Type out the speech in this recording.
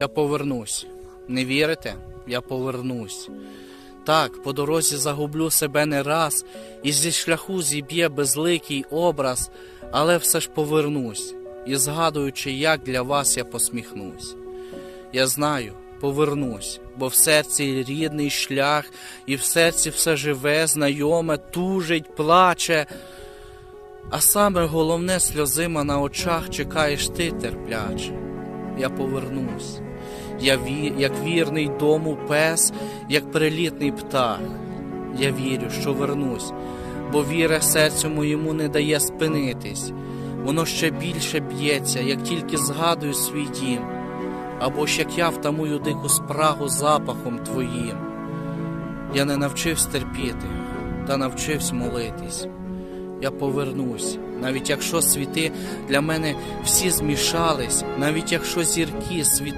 Я повернусь. Не вірите? Я повернусь. Так, по дорозі загублю себе не раз, і зі шляху зіб'є безликий образ, але все ж повернусь, і згадуючи, як для вас я посміхнусь. Я знаю, повернусь, бо в серці рідний шлях, і в серці все живе, знайоме, тужить, плаче. А саме головне сльозима на очах чекаєш ти терпляче. Я повернусь. Я ві, як вірний дому пес, як прилітний птах. Я вірю, що вернусь, бо віра серцю моєму не дає спинитись. Воно ще більше б'ється, як тільки згадую свій дім, або ж як я втамую дику спрагу запахом твоїм. Я не навчився терпіти, та навчився молитись. Я повернусь, навіть якщо світи для мене всі змішались, навіть якщо зірки світи